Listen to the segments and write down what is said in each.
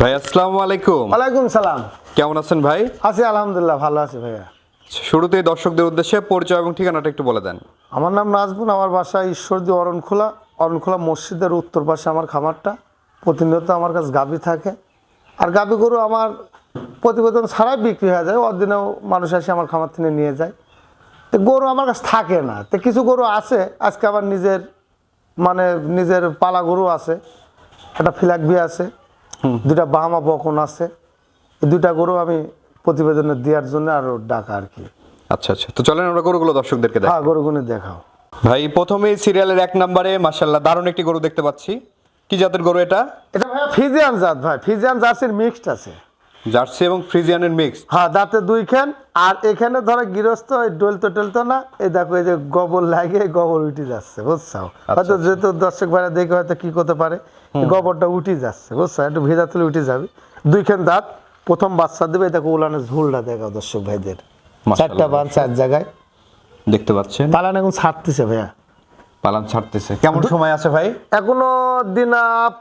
ভাই আসসালামু আলাইকুম। ওয়ালাইকুম সালাম। কেমন আছেন ভাই? আছি আলহামদুলিল্লাহ ভালো আছি ভাইয়া। শুরুতেই দর্শকদের উদ্দেশ্যে পরিচয় এবং ঠিকানাটা একটু বলে দেন। আমার নাম নাজবুন আমার বাসা ঈশ্বরদী অরণখোলা। অরণখোলা মসজিদের উত্তর পাশে আমার খামারটা। প্রতিনিয়ত আমার কাছে গাভী থাকে। আর গাভী গরু আমার প্রতিবেদন ছাড়াই বিক্রি হয়ে যায়। অদিনেও মানুষ এসে আমার খামার থেকে নিয়ে যায়। তো গরু আমার কাছে থাকে না। তো কিছু গরু আছে আজকে আবার নিজের মানে নিজের পালা গরু আছে। একটা ফিলাকবি আছে। দুটা বাহামা বকন আছে। দুটা গরু আমি প্রতিবেদনে দেওয়ার জন্য আরও ডাকা আর কি। আচ্ছা আচ্ছা। তো চলেন আমরা গরুগুলো দর্শকদেরকে দেখাই। হ্যাঁ গরুগুলো দেখাও। ভাই প্রথমে সিরিয়ালের এক নম্বরে মাশাল্লাহ দারুণ একটি গরু দেখতে পাচ্ছি। কি জাতের গরু এটা? এটা ভাই ফিজিয়ান জাত ভাই। ফিজিয়ান জার্সির মিক্সড আছে। জার্সি এবং ফ্রিজিয়ানের মিক্স হ্যাঁ দাঁতে দুই খান আর এখানে ধরো গৃহস্থ ওই ডলতো টলতো না এই দেখো এই যে গোবর লাগে গোবর উঠে যাচ্ছে বুঝছ হয়তো যেহেতু দর্শক ভাইরা দেখে হয়তো কি করতে পারে গোবরটা উঠে যাচ্ছে বুঝছ একটু ভেজা তুলে উঠে যাবে। দুই খান দাঁত প্রথম বাচ্চা দেবে এই দেখো উলানের ঝুলটা দেখাও দর্শক ভাইদের। চারটা বান চার জায়গায়। দেখতে পাচ্ছেন। পালান এখন ছাড়তেছে ভাইয়া। পালান ছাড়তেছে। কেমন সময় আছে ভাই? এখনও দিন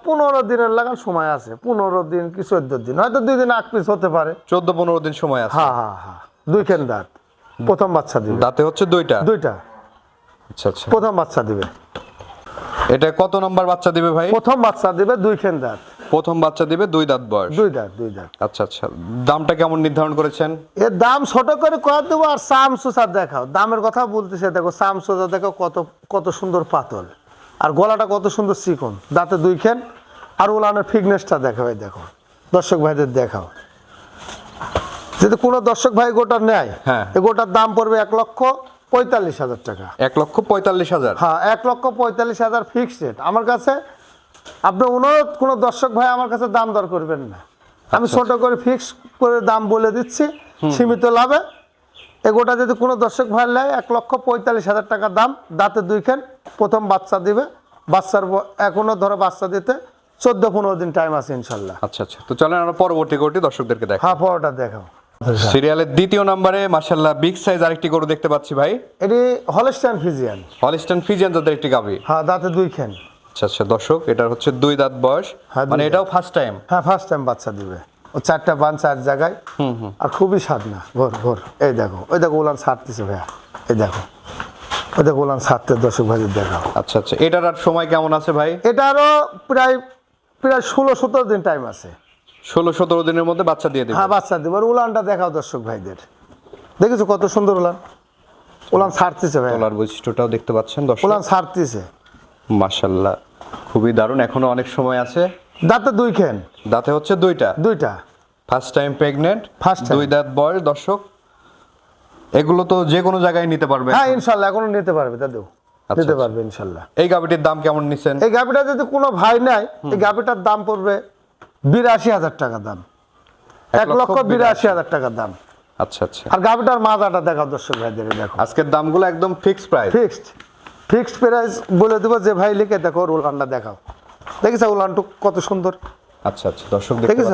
পনেরো দিনের লাগান সময় আছে। পনেরো দিন কি চোদ্দ দিন? হয়তো দুই দিন আট পিস হতে পারে। চোদ্দ পনেরো দিন সময় আছে। হ্যাঁ হ্যাঁ হ্যাঁ। দুই খেন দাঁত? প্রথম বাচ্চা দিবে। দাঁতে হচ্ছে দুইটা? দুইটা। আচ্ছা আচ্ছা। প্রথম বাচ্চা দিবে। এটা কত নম্বর বাচ্চা দিবে ভাই? প্রথম বাচ্চা দিবে দুই খেন দাঁত। প্রথম বাচ্চা দিবে দুই দাঁত বয়স। দুই দাঁত দুই দাঁত। আচ্ছা আচ্ছা। দামটা কেমন নির্ধারণ করেছেন? এর দাম ছোট করে কত দেবো আর সাম সুসার দেখাও। দামের কথা বলতেছে দেখো সাম সুসার দেখো কত কত সুন্দর পাতল। আর গলাটা কত সুন্দর চিকন। দাঁতে দুই খেন। আর ওলানের ফিটনেসটা দেখাও এই দেখো। দর্শক ভাইদের দেখাও। যদি কোনো দর্শক ভাই গোটা নেয় হ্যাঁ। এই গোটার দাম পড়বে এক লক্ষ পঁয়তাল্লিশ হাজার টাকা। এক লক্ষ পঁয়তাল্লিশ হাজার? হ্যাঁ এক লক্ষ পঁয়তাল্লিশ হাজার ফিক্সড রেট আমার কাছে আপনি অনুরোধ কোনো দর্শক ভাই আমার কাছে দাম দর করবেন না। আমি ছোট করে ফিক্স করে দাম বলে দিচ্ছি সীমিত লাভে। এগোটা যদি কোনো দর্শক ভাই নেয় এক লক্ষ পঁয়তাল্লিশ হাজার টাকা দাম দাঁতে দুইখান প্রথম বাচ্চা দিবে। বাচ্চার এখনও ধরো বাচ্চা দিতে চোদ্দ পনেরো দিন টাইম আছে ইনশাল্লাহ। আচ্ছা আচ্ছা। তো চলেন আমরা পরবর্তী গরুটি দর্শকদেরকে দেখ হ্যাঁ পরোটা দেখাও। সিরিয়ালের দ্বিতীয় নম্বরে মাশাল্লাহ বিগ সাইজ আরেকটি গরু দেখতে পাচ্ছি ভাই। এটি হলস্টাইন ফিজিয়ান হলিস্টান ফিজিয়ান জাতের একটি গাভী। হ্যাঁ দাঁতে দুই দুইখান আচ্ছা আচ্ছা দর্শক এটার হচ্ছে দুই দাঁত বয়স। হ্যাঁ, মানে এটাও ফার্স্ট টাইম হ্যাঁ ফার্স্ট টাইম বাচ্চা দিবে। ও চারটা বান চার জায়গায়। আর খুবই স্বাদ না। ভোর ভোর এই দেখো ওই দেখো উলান ছাড়তেছে ভাইয়া। এই দেখো। ওই দেখো উলান ছাড়তে দর্শক ভাইদের দেখাও। আচ্ছা আচ্ছা এটার আর সময় কেমন আছে ভাই? এটা আরও প্রায় প্রায় ষোলো সতেরো দিন টাইম আছে। ষোলো সতেরো দিনের মধ্যে বাচ্চা দিয়ে দেবে। হ্যাঁ বাচ্চা দিবে। আর উলানটা দেখাও দর্শক ভাইদের। দেখেছ কত সুন্দর উলান? উলান ছাড়তেছে ভাই তোলার বৈশিষ্ট্যটাও দেখতে পাচ্ছেন দর্শক। উলান ছাড়তেছে মাশাল্লাহ খুবই দারুণ এখনও অনেক সময় আছে। দাঁতে দুই খেন? দাঁতে হচ্ছে দুইটা। দুইটা? First time pregnant first. দুই দাঁত বয়স দর্শক এগুলো তো যে কোনো জায়গায় নিতে পারবে হ্যাঁ ইনশাল্লাহ এখনও নিতে পারবে দাদু আচ্ছা, নিতে আচ্ছা। পারবে ইনশাল্লাহ এই গাভিটির দাম কেমন নিছেন? এই গাভিটা যদি কোনো ভাই নেয় এই গাভিটার দাম পড়বে বিরাশি হাজার টাকা দাম। এক লক্ষ বিরাশি। হাজার টাকা দাম। আচ্ছা আচ্ছা। আর গাভিটার মাজাটা দেখাও দর্শক ভাইদের দেখো। আজকের দামগুলো একদম fixed price fixed fixed price বলে দেবো যে ভাই লিখে দেখো উলানটা দেখাও। দেখিস উলানটু কত সুন্দর। আচ্ছা আচ্ছা দর্শক দেখেছ?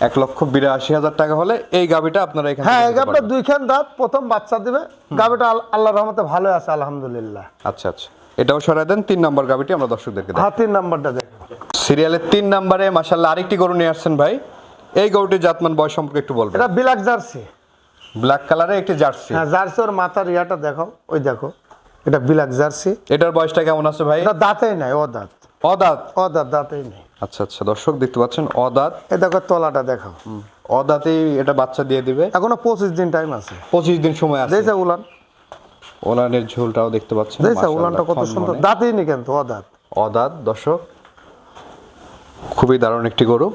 এক লক্ষ বিরাশি হাজার টাকা হলে এই গাভিটা আপনারা এখানে হ্যাঁ এই গাভিটা দুইখান দাঁত প্রথম বাচ্চা দিবে। গাভিটা আল- আল্লাহর রহমতে ভালো আছে আলহামদুলিল্লাহ। আচ্ছা আচ্ছা এটাও সরাই দেন তিন নম্বর গাভিটি আমরা দর্শকদেরকে দেখাই। তিন নাম্বারটা দেখো। সিরিয়ালের তিন নম্বরে মাসাল্লাহ আরেকটি গরু নিয়ে আসছেন ভাই। এই গরুটির জাতমান বয়স সম্পর্কে একটু বলবেন। এটা বিলাক জার্সি। ব্ল্যাক কালারের একটি জার্সি। হ্যাঁ জার্সি ওর মাথার ইয়াটা দেখো ওই দেখো। এটা বিলাক জার্সি। এটার বয়সটা কেমন আছে ভাই? এটা দাঁতেই নাই ও দাঁত অদাঁত দাঁতেই নেই। আচ্ছা আচ্ছা দর্শক দেখতে পাচ্ছেন অদাঁত। এ দেখো তলাটা দেখাও। অদাঁতেই এটা বাচ্চা দিয়ে দিবে। এখনও পঁচিশ দিন টাইম আছে। পঁচিশ দিন সময় আছে। দেখছে উলান? ওলানের ঝোলটাও দেখতে পাচ্ছেন দেখছে উলানটা কত সুন্দর? দাঁতেই নি কিন্তু ও দাঁত অদাঁত দর্শক। খুবই দারুণ একটি গরু।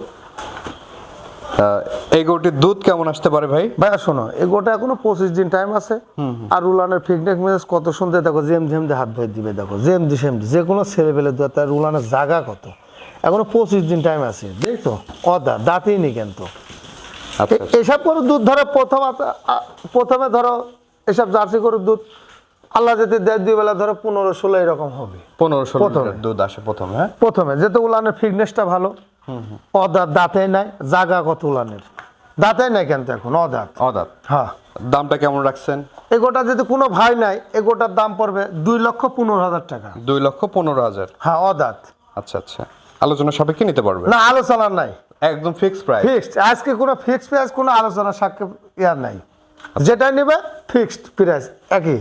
এই গরুটির দুধ কেমন আসতে পারে ভাই? ভাইয়া শোনো এই গোটা এখনও পঁচিশ দিন টাইম আছে। আর উলানের ফিটনেস মেজাজ কত সুন্দর দেখো জেম জেম দিয়ে হাত ধরে দিবে দেখো জেম দি সেম যে কোনো ছেলে পেলে তার উলানের জায়গা কত? এখনও পঁচিশ দিন টাইম আছে দেখছ? দাঁত দাঁতেই নি কিন্তু। আচ্ছা এসব করে দুধ ধরো প্রথম প্রথমে ধরো এসব জার্সি গরুর দুধ আল্লাহ যদি দেড় দুই বেলা ধরো পনেরো ষোলো এরকম হবে। পনেরো ষোলো প্রথমে। দুধ আসে প্রথমে হ্যাঁ? প্রথমে যেহেতু উলানের ফিটনেসটা ভালো। অদাঁত দাঁতে নাই জাগা কত উলানের? দাঁতে নাই কেন এখন অদাঁত। অদাঁত। হ্যাঁ। দামটা কেমন রাখছেন? এগোটা যদি কোনো ভাই নাই এগোটার দাম পড়বে দুই লক্ষ পনেরো হাজার টাকা। দুই লক্ষ পনেরো হাজার? হ্যাঁ অদাঁত। আচ্ছা আচ্ছা। আলোচনা সাপেক্ষে নিতে পারবে? না আলোচনা নাই। একদম ফিক্স প্রাইস ফিক্সড আজকে কোনো ফিক্সড প্রাইস কোনো আলোচনা সাক্ষেপ ইয়ার নাই। যেটা নেবে ফিক্সড প্রাইস একই।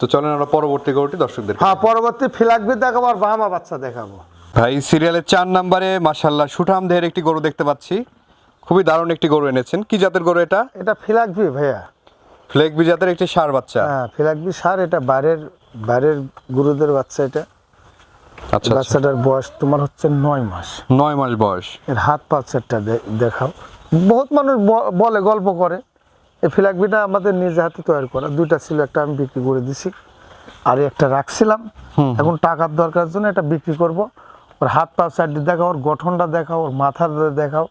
তো চলেন আমরা পরবর্তী গরুটি দর্শকদের হ্যাঁ পরবর্তী ফিলাকবি দেখাবো আর বাহামা বাচ্চা দেখাবো। ভাই সিরিয়ালের চার নম্বরে মাশাল্লাহ সুঠাম দেহের একটি গরু দেখতে পাচ্ছি। খুবই দারুণ একটি গরু এনেছেন। কি জাতের গরু এটা? এটা ফিলাকবি ভাইয়া। ফ্লেগবি জাতের একটি সার বাচ্চা। হ্যাঁ ফিলাকবি সার এটা বাইরের বাইরের গুরুদের বাচ্চা এটা। আচ্ছা আচ্ছা। বাচ্চাটার বয়স তোমার হচ্ছে নয় মাস। নয় মাস বয়স। এর হাত পা চারটা দেখাও। বহুত মানুষ বলে গল্প করে। এই ফিলাকবিটা আমাদের নিজে হাতে তৈরি করা। দুইটা ছিল একটা আমি বিক্রি করে দিছি। আর একটা রাখছিলাম। এখন টাকার দরকার জন্য এটা বিক্রি করব। ওর হাত পা চারটি দেখাও ওর গঠনটা দেখাও ওর মাথাটা দেখাও।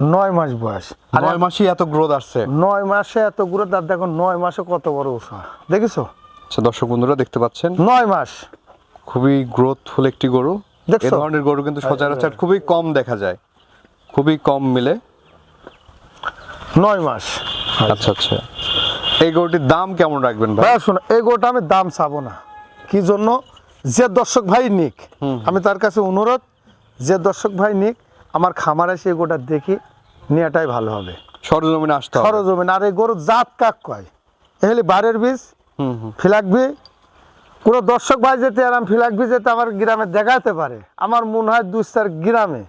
নয় মাস বয়স। আর নয় মাসই এত গ্রোথ আসছে। নয় মাসে এত গুঁড়ো তার দেখো নয় মাসে কত বড় উষা দেখেছ? আচ্ছা দর্শক বন্ধুরা দেখতে পাচ্ছেন? নয় মাস। খুবই গ্রোথফুল একটি গরু। এ ধরনের গরু কিন্তু সচরাচর খুবই কম দেখা যায়। খুবই কম মিলে। নয় মাস। আচ্ছা আচ্ছা। এই গরুটির দাম কেমন রাখবেন ভাই? ভাই শোনো এই গরুটা আমি দাম চাবো না। কি জন্য? যে দর্শক ভাই নিক আমি তার কাছে অনুরোধ যে দর্শক ভাই নিক আমার খামারে সেই গোটা দেখি নেওয়াটাই ভালো হবে। সরজমিনে আসতে সরজমিন আর এই গরু জাত কাক কয়? এহলে বারের বীজ হুম হুম। ফিলাকবি কোনো দর্শক ভাই যেতে আরাম ফিলাকবি যেতে আমার গ্রামে দেখাতে পারে। আমার মনে হয় দুই চার গ্রামে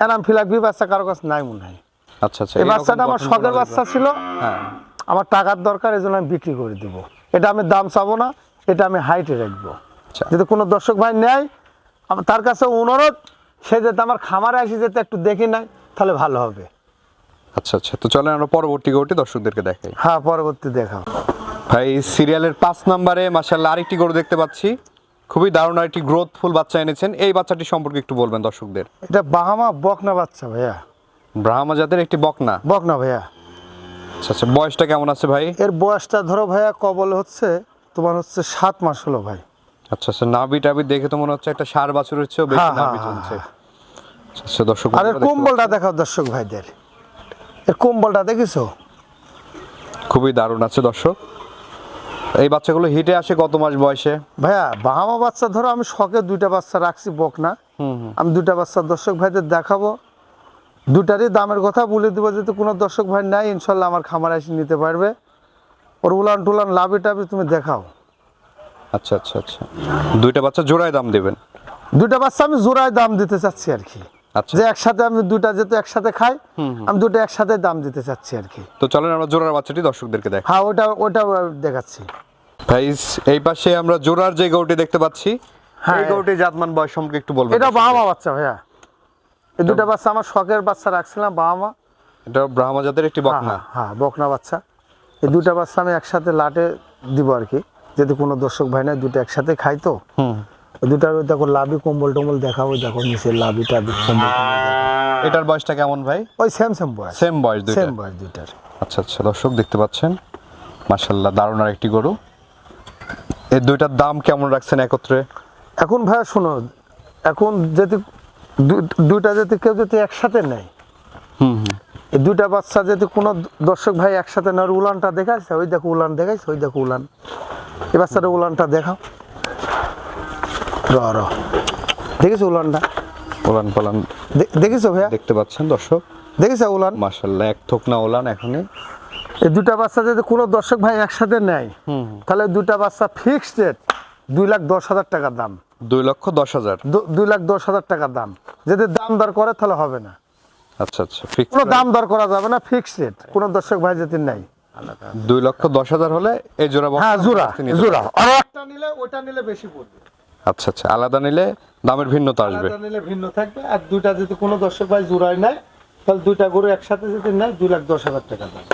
এরাম ফিলাকবি বাচ্চা কারও কাছে নাই মনে হয়। আচ্ছা আচ্ছা এই বাচ্চাটা আমার শখের বাচ্চা ছিল। হ্যাঁ। আমার টাকার দরকার এই জন্য আমি বিক্রি করে দিব। এটা আমি দাম চাবো না এটা আমি হাইটে রাখব। আচ্ছা। যদি কোনো দর্শক ভাই নেয় তার কাছে অনুরোধ সে যাতে আমার খামারে আসি যেতে একটু দেখি নাই তাহলে ভালো হবে। আচ্ছা আচ্ছা। তো চলেন আমরা পরবর্তী গরুটি দর্শকদেরকে দেখাই। হ্যাঁ পরবর্তী দেখাও। ভাই সিরিয়ালের পাঁচ নম্বরে মাসাল্লাহ আরেকটি গরু দেখতে পাচ্ছি। খুবই দারুণ আরেকটি গ্রোথফুল বাচ্চা এনেছেন। এই বাচ্চাটি সম্পর্কে একটু বলবেন দর্শকদের। এটা বাহামা বকনা বাচ্চা ভাইয়া। ব্রাহ্মা জাতের একটি বকনা। বকনা ভাইয়া। আচ্ছা আচ্ছা। বয়সটা কেমন আছে ভাই? এর বয়সটা ধরো ভাইয়া কবল হচ্ছে তোমার হচ্ছে সাত মাস হলো ভাই। আচ্ছা আচ্ছা নাভি টাভি দেখে তো মনে হচ্ছে একটা সার বাছুরের চেয়েও বেশি হ্যাঁ, হ্যাঁ, নাভি হ্যাঁ, চলছে। আচ্ছা, আচ্ছা দর্শক আর কম্বলটা দেখাও দর্শক ভাইদের। এর কম্বলটা দেখিছো। খুবই দারুণ আছে দর্শক। এই বাচ্চাগুলো হিটে আসে কত মাস বয়সে? ভাইয়া বাহামা বাচ্চা ধরো আমি শখে দুইটা বাচ্চা রাখছি বক না। হুম আমি দুইটা বাচ্চা দর্শক ভাইদের দেখাবো। দুটারই দামের কথা বলে দেবো যদি কোনো দর্শক ভাই নাই ইনশাল্লাহ আমার খামার এসে নিতে পারবে। ওর উলান টুলান লাভি টাভি তুমি দেখাও। আচ্ছা আচ্ছা আচ্ছা। দুইটা বাচ্চা জোড়ায় দাম দেবেন? দুইটা বাচ্চা আমি জোড়ায় দাম দিতে চাচ্ছি আর কি। আচ্ছা। যে একসাথে আমি দুটা যেহেতু একসাথে খাই আমি দুটো একসাথে দাম দিতে চাচ্ছি আর কি। তো চলেন আমরা জোড়ার বাচ্চাটি দর্শকদেরকে দেখ হ্যাঁ ওটা ওটা দেখাচ্ছি। ভাই এই পাশে আমরা জোড়ার যে গরুটি দেখতে পাচ্ছি হ্যাঁ। এই গরুটি জাতমান বয়স সম্পর্কে একটু বলবেন এটা বাহামা বাচ্চা ভাইয়া। এই দুটা বাচ্চা আমার শখের বাচ্চা রাখছিলাম বাবা মা। এটা ব্রাহ্মা জাতের একটি হ্যাঁ বকনা। হ্যাঁ, হ্যাঁ বকনা বাচ্চা। এই দুটা বাচ্চা আমি একসাথে লাটে দিব আর কি। যদি কোনো দর্শক ভাই নাই দুটো একসাথে খাই তো। দুটার ওই দেখো লাভি কম্বল টম্বল দেখাবো দেখো নিচে লাভি টাভি কম্বল এটার বয়সটা কেমন ভাই? ওই সেম সেম বয়স। সেম বয়স দুইটা সেম বয়স দুইটার। আচ্ছা আচ্ছা দর্শক দেখতে পাচ্ছেন মাশাল্লাহ দারুণ আর একটি গরু। এই দুইটার দাম কেমন রাখছেন একত্রে? এখন ভাইয়া শোনো এখন যদি দুইটা যদি কেউ যদি একসাথে নেয় হুম হুম। এই দুইটা বাচ্চা যদি কোনো দর্শক ভাই একসাথে নেওয়ার উলানটা দেখাইছে ওই দেখো উলান দেখাইছে ওই দেখো উলান। এই বাচ্চাটা উলানটা দেখাও। র র দেখেছ উলানটা? উলান পালান দেখেছ ভাইয়া? দেখতে পাচ্ছেন দর্শক? দেখেছ উলান? মাশাল্লাহ এক থোক না ওলান এখনই। এই দুটা বাচ্চা যদি কোনো দর্শক ভাই একসাথে নেয় তাহলে দুটা বাচ্চা ফিক্সড রেট দুই লাখ দশ হাজার টাকার দাম। দুই লক্ষ দশ হাজার? দুই লাখ দশ হাজার টাকার দাম। যদি দাম দর করে তাহলে হবে না। আচ্ছা আচ্ছা কোনো দাম দর করা যাবে না ফিক্সড রেট কোনো দর্শক ভাই যদি নেয়। দুই লক্ষ দশ হাজার হলে এই জোড়া হ্যাঁ জোড়া জোড়া। আর একটা নিলে ওইটা নিলে বেশি পড়বে। আচ্ছা আচ্ছা আলাদা নিলে দামের ভিন্নতা আসবে। আলাদা নিলে ভিন্ন থাকবে। আর দুইটা যদি কোনো দর্শক ভাই জোড়ায় নেয় তাহলে দুইটা গরু একসাথে যদি নেয় দুই লাখ দশ হাজার টাকা দাম।